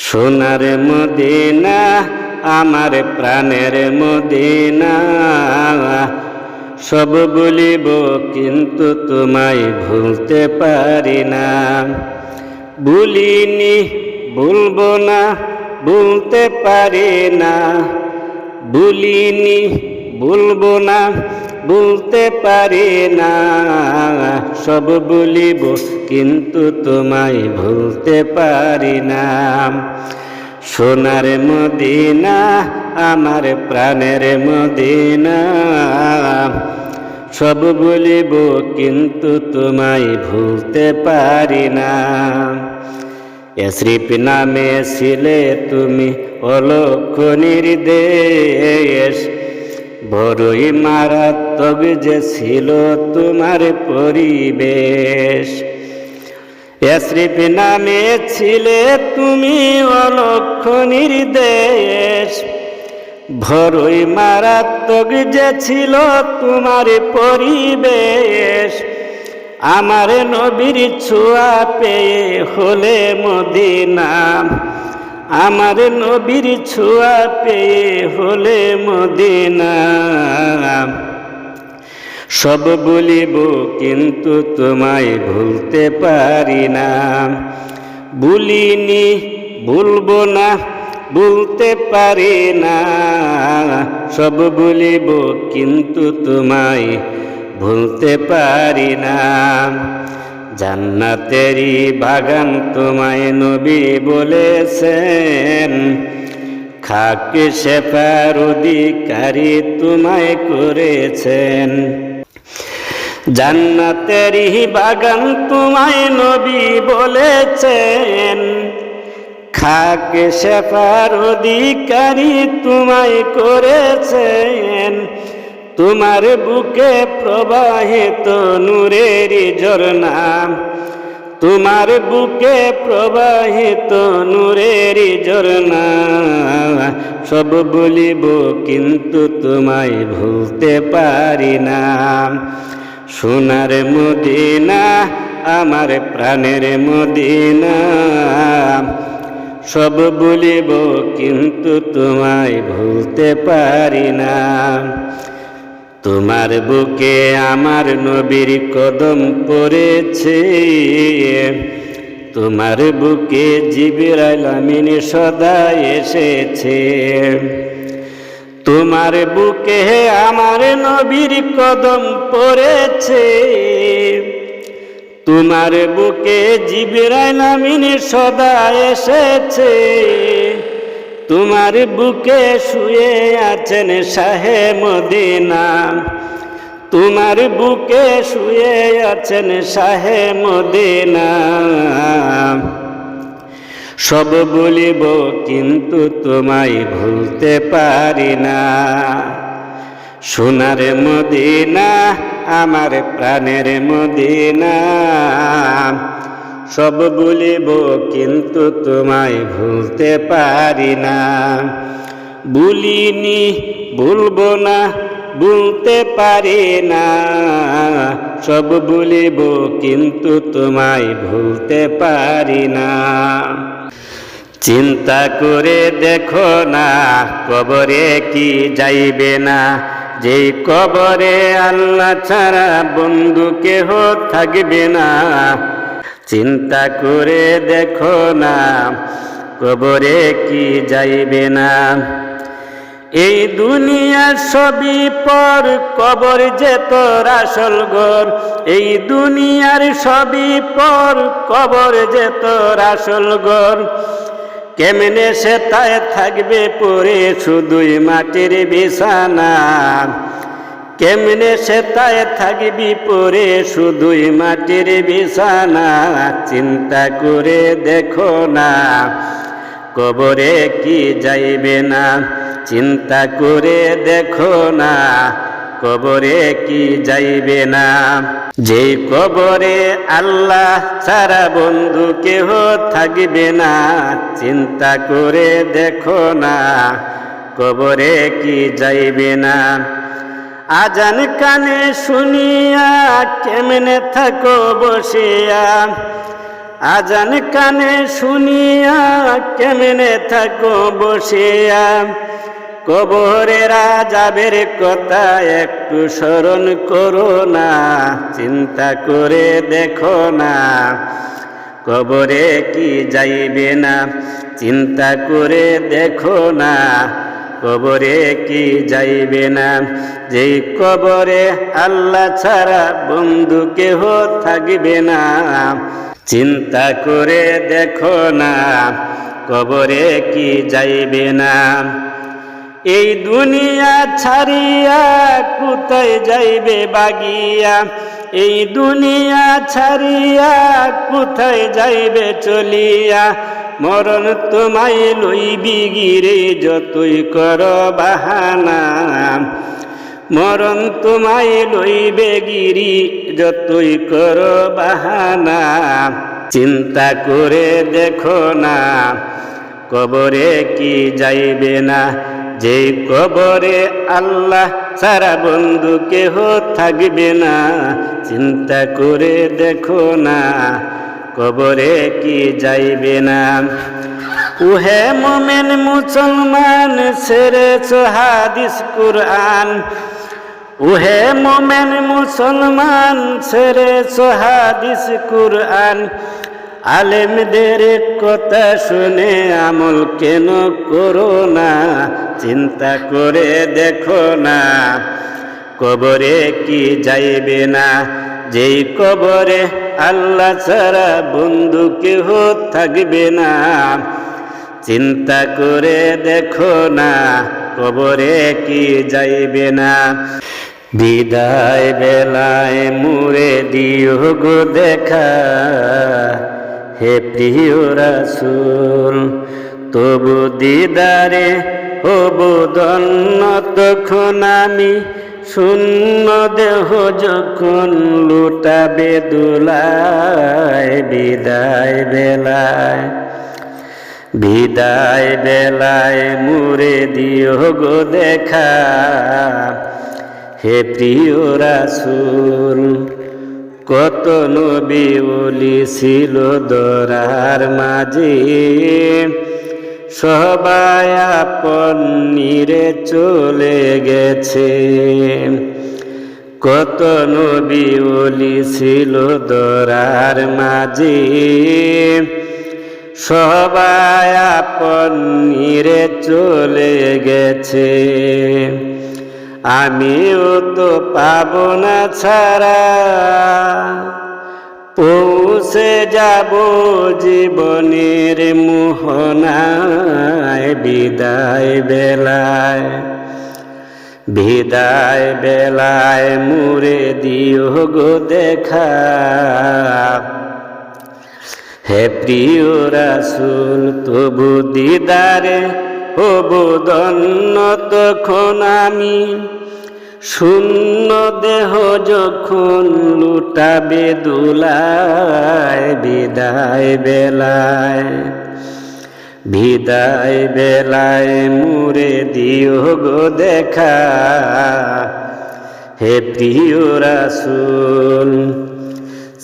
সোনার মদিনা, আমার প্রাণের মদিনা। সব বলিব, কিন্তু তোমায় ভুলতে পারি না। ভুলিনি, ভুলবো না, ভুলতে পারি না। ভুলিনি, ভুলবো না ভুলতে পারি না। সব বলিব কিন্তু তোমায় ভুলতে পারি না। সোনার মদিনা, আমার প্রাণের মদিনা। সব বলিব কিন্তু তোমায় ভুলতে পারি না। এসরিপ নামে ছিলে তুমি অলক্ষ নির্দেশ। বড়ই মারাত্মক যে ছিল তোমার পরিবেশ। এসরিপ নামে ছিলে তুমি অলক্ষ নির্দেশ। ভরই মারাত্মক যে ছিল তোমার পরিবেশ। আমার নবীর ছোঁয়া পেয়ে হলে মদিনা। আমার নবীর ছোঁয়া পেয়ে হলে মদিনা। সব বলিব, কিন্তু তোমায় ভুলতে পারি না। ভুলিনি, ভুলবো না, ভুলতে পারি না। সব বলিব, কিন্তু তোমায় ভুলতে পারি না। জান্নাতেরই বাগান তোমায় নবী বলেছেন। খাক শেফার অধিকারী তোমায় করেছেন। জান্নাতেরই বাগান তোমায় নবী বলেছেন। খাক শেফার অধিকারী তোমায় করেছেন। তোমার বুকে প্রবাহিত নূরের ঝরনা তোমার বুকে প্রবাহিত নূরের ঝরনা সব বলিব, কিন্তু তোমায় ভুলতে পারি না। সোনার মদিনা, আমার প্রাণের মদিনা। সব বলিব, কিন্তু তোমায় ভুলতে পারি না। তোমার বুকে আমার নবীর কদম পড়েছে। তোমার বুকে জিবিরাইল আমিন সদা এসেছে। তোমার বুকে আমার নবীর কদম পড়েছে। তোমার বুকে জিবিরাইল আমিন সদা এসেছে। তোমার বুকে শুয়ে আছেন শাহে মদিনা। তোমার বুকে শুয়ে আছেন শাহে মদিনা। সব বলিব, কিন্তু তোমায় ভুলতে পারি না। সোনার মদিনা, আমার প্রাণের মদিনা। সব বলিব, কিন্তু তোমায় ভুলতে পারি না। ভুলিনি ভুলবো না, ভুলতে পারি না। সব বলিব, কিন্তু তোমায় ভুলতে পারি না। চিন্তা করে দেখো না, কবরে কি যাইবে না। যেই কবরে আল্লাহ ছাড়া বন্ধু কেহ থাকবে না। চিন্তা করে দেখো না, কবরে কি যাইবে না। এই দুনিয়ার সবই পর কবর যে তোর আসল ঘর, এই দুনিয়ার সবই পর কবর যে তোর আসল ঘর। কেমনে সে তাই থাকবে পরে শুধুই মাটির বিছানা কেমনে সে তাই থাকবি পরে? শুধুই মাটির বিছানা, চিন্তা করে দেখো না। কবরে কি যাইবে না? চিন্তা করে দেখো না। কবরে কি যাইবে না? যে কবরে আল্লাহ সারা বন্ধু কেহ থাকবে না। চিন্তা করে দেখো না। কবরে কি যাইবে না? আজান কানে শুনিয়া কেমনে থাকো বসিয়া? আজান কানে শুনিয়া কেমনে থাকো বসিয়া? কবরেরা যাবের কথা একটু স্মরণ করো না, চিন্তা করে দেখো না। কবরে কি যাইবে না, চিন্তা করে দেখো না। কবরে কি যাইবে না? যেই কবরে আল্লাহ ছাড়া বন্ধু কেহ থাকবে না। চিন্তা করে দেখো না, কবরে কি যাইবে না? এই দুনিয়া ছাড়িয়া কোথায় যাইবে বাগিয়া? এই দুনিয়া ছাড়িয়া কোথায় যাইবে চলিয়া? মরণ তোমায় লইবি গিরে যতই কর বাহানা। মরণ তোমায় লইবে গিরি যতই কর বাহানা। চিন্তা করে দেখো না, কবরে কি যাইবে না। যে কবরে আল্লাহ সারা বন্ধু কেহ থাকবে না। চিন্তা করে দেখো না কবরে কি যাইবে না? উহে মোমেন, মুসলমান সেরে হাদিস, কুরআন। উহে মোমেন, মুসলমান সেরে হাদিস, কুরআন। আলেমদের কথা শুনে আমল কেন করো না? চিন্তা করে দেখো না। কবরে কি যাইবে না? যেই কবরে আল্লাহ ছাড়া বন্ধু কেহ থাকবে না। চিন্তা করে দেখো না, কবরে কি যাইবে না। বিদায় বেলায় মুরে দিও গো দেখা। হে প্রিয় রাসুল, তবু দিদারে হবু দন্ন তখন আমি শূন্য দেহ যখন লুটাবে দুলায়, বিদায় বেলায়। বিদায় বেলায় মুরে দিও গো দেখা। হে প্রিয় রাসুল, কত নবী ছিল দরার মাঝে। সবাই আপন নিরে চলে গেছে। কত নবী বলি ছিল দরার মাঝে। সবাই আপন নিরে চলে গেছে। আমিও তো পাব না ছাড়া। পৌঁছে যাব জীবনের মোহনায়, বিদায় বেলায়। বিদায় বেলায় মুরে দিও গো দেখা। হে প্রিয় রাসুল, তবু দিদারে, হবু দন্ন তখন আমি। শূন্য দেহ যখন লুটাবে, দুলায়, বিদায় বেলায় বিদায় বেলায় মুরে দিও গো দেখা। হে প্রিয় রাসুল,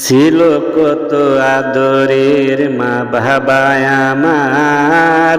ছিল কত আদরের মা বাবায় আমার।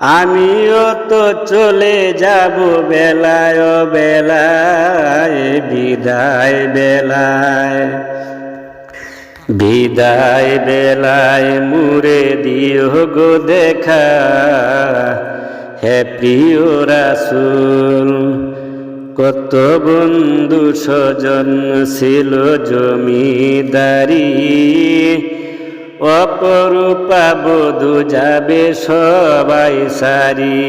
আমিও তো চলে যাব বেলায় বেলায়, বিদায় বেলায়। বিদায় বেলায় মুরে দিও গো দেখা, হে প্রিয় রাসুল। কত বন্ধু স্বজন ছিল জমিদারি অপরূপা বধু যাবে সবাই সারি।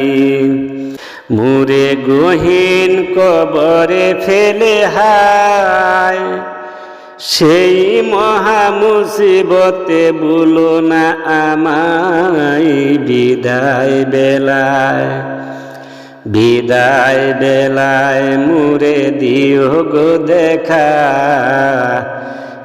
মুরে গহীন কবরে ফেলে হায়। সেই মহা মুসিবতে বলো না আমায় বিদায় বেলায়। বিদায় বেলায় মুরে দিও গো দেখা।